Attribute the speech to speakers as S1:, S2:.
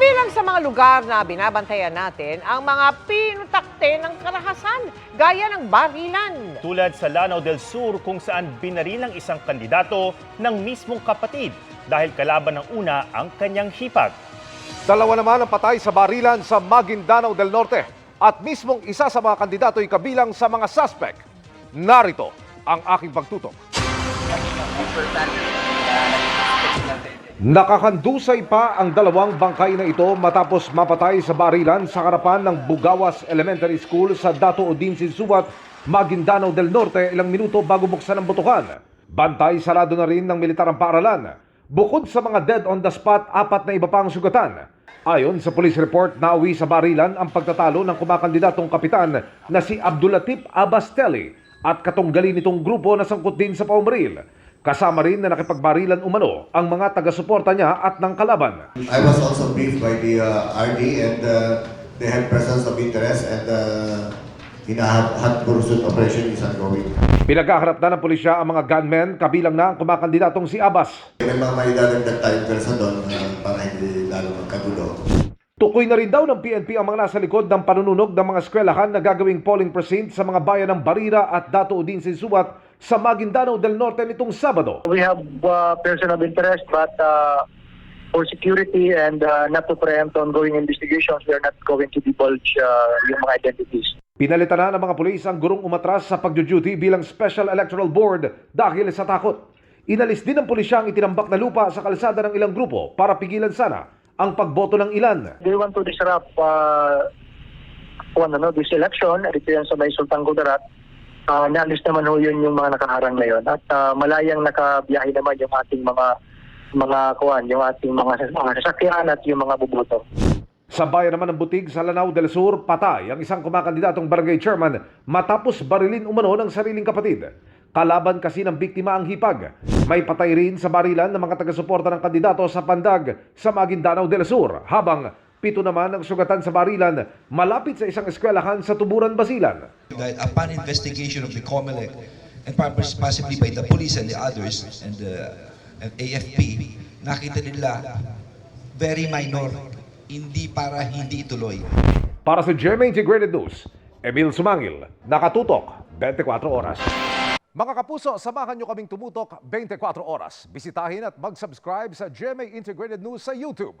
S1: Kabilang sa mga lugar na binabantayan natin ang mga pinutakte ng karahasan, gaya ng barilan.
S2: Tulad sa Lanao del Sur kung saan binaril ang isang kandidato ng mismong kapatid dahil kalaban ng una ang kanyang hipag.
S3: Dalawa naman ang patay sa barilan sa Maguindanao del Norte at mismong isa sa mga kandidato ay kabilang sa mga suspect. Narito ang aking pagtutok. Nakakandusay pa ang dalawang bangkay na ito matapos mapatay sa barilan sa harapan ng Bugawas Elementary School sa Dato Odin Sinsuat, Maguindanao del Norte ilang minuto bago buksan ang butukan. Bantay sarado na rin ng militar ang paaralan. Bukod sa mga dead on the spot, apat na iba pang sugatan. Ayon sa police report, nauwi sa barilan ang pagtatalo ng kumakandidatong kapitan na si Abdulatif Abastelli at katunggali nitong grupo na sangkot din sa paumaril. Kasama rin na nakipagbarilan umano ang mga taga-suporta niya at ng kalaban.
S4: I was also briefed by the uh, RD and uh, they had presence of interest and uh, hinahat pursuit operation is ongoing.
S3: Pinagkaharap na ng pulisya ang mga gunmen kabilang na ang kumakandidatong si Abbas.
S4: May mga maidadagdag tayong persa doon uh, para hindi lalo magkagulo.
S3: Tukoy na rin daw ng PNP ang mga nasa likod ng panununog ng mga eskwelahan na gagawing polling precinct sa mga bayan ng Barira at Dato Udin Sinsuat sa Maguindanao del Norte nitong Sabado.
S5: We have uh, person of interest, but uh, for security and uh, not to preempt ongoing investigations, we are not going to divulge uh, yung mga identities.
S3: Pinalitan na ng mga pulis ang gurong umatras sa pagduduty bilang Special Electoral Board dahil sa takot. Inalis din ng pulisya ang itinambak na lupa sa kalsada ng ilang grupo para pigilan sana ang pagboto ng ilan.
S5: They want to disrupt uh, one, ano, this election. Ito yan sa may Sultan Kudarat. Uh, naalis naman ho yun yung mga nakaharang na yun. At uh, malayang nakabiyahe naman yung ating mga mga kuwan, yung ating mga, mga sasakyan at yung mga buboto.
S3: Sa bayan naman ng Butig sa Lanao del Sur, patay ang isang kumakandidatong barangay chairman matapos barilin umano ng sariling kapatid. Kalaban kasi ng biktima ang hipag. May patay rin sa barilan ng mga taga-suporta ng kandidato sa Pandag sa Maguindanao del Sur, habang pito naman ang sugatan sa barilan malapit sa isang eskwelahan sa Tuburan, Basilan.
S6: Dahil upon investigation of the COMELEC and pos- possibly by the police and the others and the and AFP, nakita nila very minor, hindi para hindi ituloy.
S3: Para sa GMA Integrated News, Emil Sumangil, nakatutok 24 oras. Mga kapuso, samahan nyo kaming tumutok 24 oras. Bisitahin at mag-subscribe sa GMA Integrated News sa YouTube.